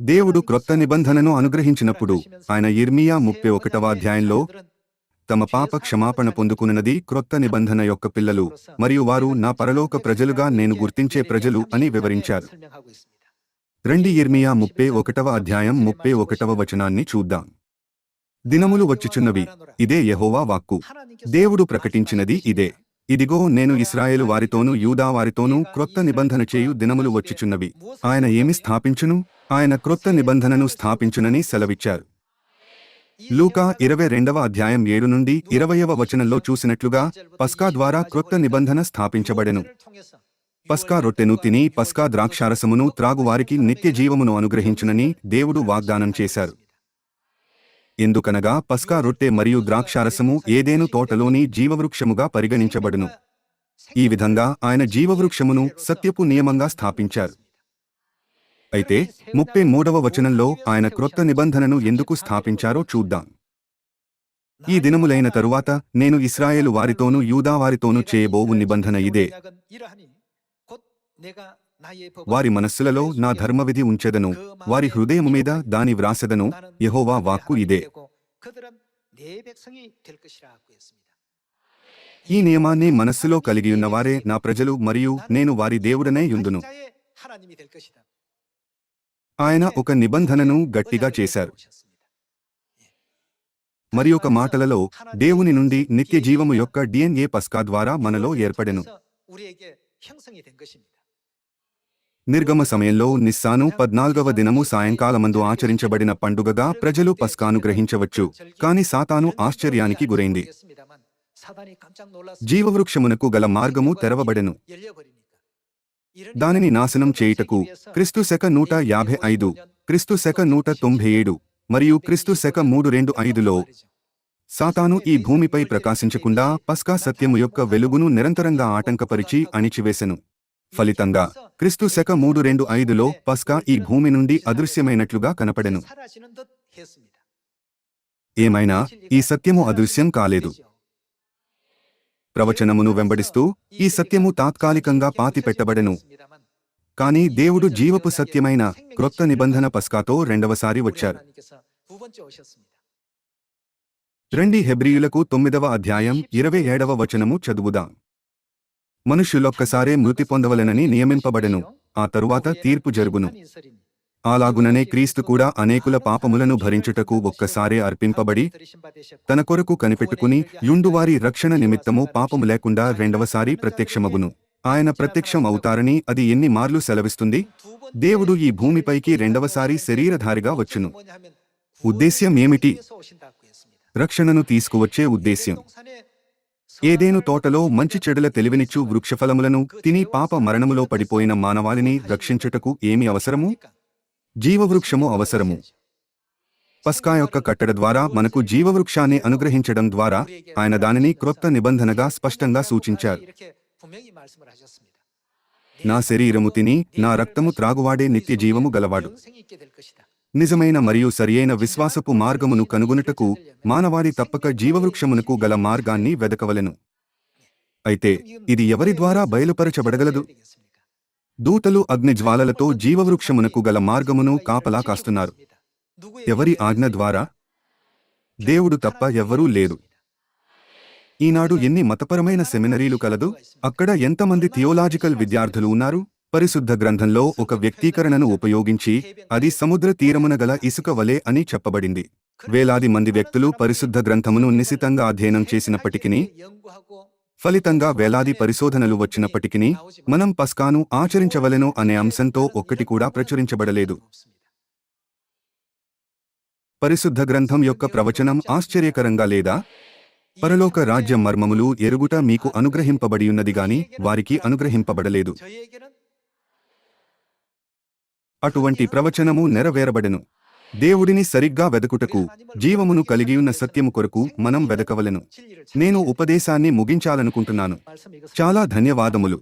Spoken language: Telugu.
దేవుడు క్రొత్త నిబంధనను అనుగ్రహించినప్పుడు ఆయన ఇర్మియా ముప్పై ఒకటవ అధ్యాయంలో తమ పాప క్షమాపణ పొందుకున్నది క్రొత్త నిబంధన యొక్క పిల్లలు మరియు వారు నా పరలోక ప్రజలుగా నేను గుర్తించే ప్రజలు అని వివరించారు. రెండి ఇర్మియా ముప్పై ఒకటవ అధ్యాయం ముప్పై ఒకటవ వచనాన్ని చూద్దాం. దినములు వచ్చిచున్నవి ఇదే యెహోవా వాక్కు. దేవుడు ప్రకటించినది ఇదే. ఇదిగో నేను ఇస్రాయేలు వారితోనూ యూదా వారితోనూ క్రొత్త నిబంధన చేయు దినములు వచ్చిచున్నవి. ఆయన ఏమి స్థాపించును? ఆయన క్రొత్త నిబంధనను స్థాపించునని సెలవిచ్చారు. లూకా ఇరవై రెండవ అధ్యాయం ఏడు నుండి ఇరవయవ వచనంలో చూసినట్లుగా పస్కా ద్వారా క్రొత్త నిబంధన స్థాపించబడెను. పస్కా రొట్టెను తిని పస్కా ద్రాక్షారసమును త్రాగువారికి నిత్య జీవమును అనుగ్రహించునని దేవుడు వాగ్దానం చేశారు. ఎందుకనగా పస్కా రొట్టె మరియు ద్రాక్షారసము ఏదేను తోటలోని జీవవృక్షముగా పరిగణించబడును. ఈ విధంగా ఆయన జీవవృక్షమును సత్యపు నియమంగా స్థాపించారు. అయితే ముప్పై మూడవ వచనంలో ఆయన క్రొత్త నిబంధనను ఎందుకు స్థాపించారో చూద్దాం. ఈ దినములైన తరువాత నేను ఇస్రాయేలు వారితోనూ యూదా వారితోనూ చేయబోవు నిబంధన ఇదే. వారి మనస్సులలో నా ధర్మవిధి ఉంచెదను వారి హృదయము మీద దాని వ్రాసెదను యహోవా వాక్కు ఇదే. ఈ నియమాన్ని మనస్సులో కలిగియున్నవారే నా ప్రజలు మరియు నేను వారి దేవుడనే యుందును. ఆయన ఒక నిబంధనను గట్టిగా చేశారు. మరి ఒక మాటలలో దేవుని నుండి నిత్య జీవము యొక్క డిఎన్ఏ పస్కా ద్వారా మనలో ఏర్పడెను. నిర్గమ సమయంలో నిస్సాను పద్నాల్గవ దినము సాయంకాలమందు ఆచరించబడిన పండుగగా ప్రజలు పస్కాను గ్రహించవచ్చు కాని సాతాను ఆశ్చర్యానికి గురైంది. జీవవృక్షమునకు గల మార్గము తెరవబడెను. దానిని నాశనం చేయుటకు క్రిస్తు శక నూట యాభై ఐదు క్రిస్తు శక నూట తొంభై ఏడు మరియు క్రిస్తు శక మూడు రెండు ఐదులో సాతాను ఈ భూమిపై ప్రకాశించకుండా పస్కా సత్యము యొక్క వెలుగును నిరంతరంగా ఆటంకపరిచి అణిచివేశెను ఫలితంగా క్రిస్తు శక మూడు రెండు ఐదులో పస్కా ఈ భూమి నుండి అదృశ్యమైనట్లుగా కనపడెను. ఏమైనా ఈ సత్యము అదృశ్యం కాలేదు. ప్రవచనమును వెంబడిస్తూ ఈ సత్యము తాత్కాలికంగా పాతిపెట్టబడెను. కాని దేవుడు జీవపు సత్యమైన క్రొత్త నిబంధన పస్కాతో రెండవసారి వచ్చారు. రెండి హెబ్రియులకు తొమ్మిదవ అధ్యాయం ఇరవై ఏడవ వచనము చదువుదాం. మనుష్యులొక్కసారే మృతి పొందవలెనని నియమింపబడెను. ఆ తరువాత తీర్పు జరుగును. అలాగుననే క్రీస్తు కూడా అనేకుల పాపములను భరించుటకు ఒక్కసారే అర్పింపబడి తన కొరకు కనిపెట్టుకుని యుండువారి రక్షణ నిమిత్తము పాపము లేకుండా రెండవసారి ప్రత్యక్షమగును. ఆయన ప్రత్యక్షం అవుతారని అది ఎన్ని మార్లు సెలవిస్తుంది? దేవుడు ఈ భూమిపైకి రెండవసారి శరీరధారిగా వచ్చును. ఉద్దేశ్యం ఏమిటి? రక్షణను తీసుకువచ్చే ఉద్దేశ్యం. ఏదేను తోటలో మంచి చెడుల తెలివినిచ్చు వృక్షఫలములను తిని పాప మరణములో పడిపోయిన మానవాళిని రక్షించుటకు ఏమి అవసరము? జీవవృక్షము అవసరము. పస్కా యొక్క కట్టడ ద్వారా మనకు జీవవృక్షాన్ని అనుగ్రహించడం ద్వారా ఆయన దానిని క్రొత్త నిబంధనగా స్పష్టంగా సూచించారు. నా శరీరము తిని నా రక్తము త్రాగువాడే నిత్య జీవము గలవాడు. నిజమైన మరియు సరియైన విశ్వాసపు మార్గమును కనుగొనుటకు మానవాడి తప్పక జీవవృక్షమునకు గల మార్గాన్ని వెదకవలెను. అయితే ఇది ఎవరి ద్వారా బయలుపరచబడగలదు? దూతలు అగ్నిజ్వాలలతో జీవవృక్షమునకు గల మార్గమును కాపలా కాస్తున్నారు. ఎవరి ఆజ్ఞ ద్వారా? దేవుడు తప్ప ఎవ్వరూ లేరు. ఈనాడు ఎన్ని మతపరమైన సెమినరీలు కలదు? అక్కడ ఎంతమంది థియోలాజికల్ విద్యార్థులు ఉన్నారు? పరిశుద్ధ గ్రంథంలో ఒక వ్యక్తీకరణను ఉపయోగించి అది సముద్ర తీరమున గల ఇసుక వలె అని చెప్పబడింది. వేలాది మంది వ్యక్తులు పరిశుద్ధ గ్రంథమును నిశితంగా అధ్యయనం చేసినప్పటికీ ఫలితంగా వేలాది పరిశోధనలు వచ్చినప్పటికీ మనం పస్కాను ఆచరించవలెను అనే అంశంతో ఒక్కటి కూడా ప్రచురించబడలేదు. పరిశుద్ధ గ్రంథం యొక్క ప్రవచనం ఆశ్చర్యకరంగా లేదా? పరలోక రాజ్య మర్మములు ఎరుగుట మీకు అనుగ్రహింపబడియున్నది గాని వారికి అనుగ్రహింపబడలేదు. అటువంటి ప్రవచనము నెరవేరబడెను. దేవుడిని సరిగ్గా వెదకుటకు జీవమును కలిగియున్న సత్యము కొరకు మనం వెదకవలెను. నేను ఉపదేశాన్ని ముగించాలనుకుంటున్నాను. చాలా ధన్యవాదములు.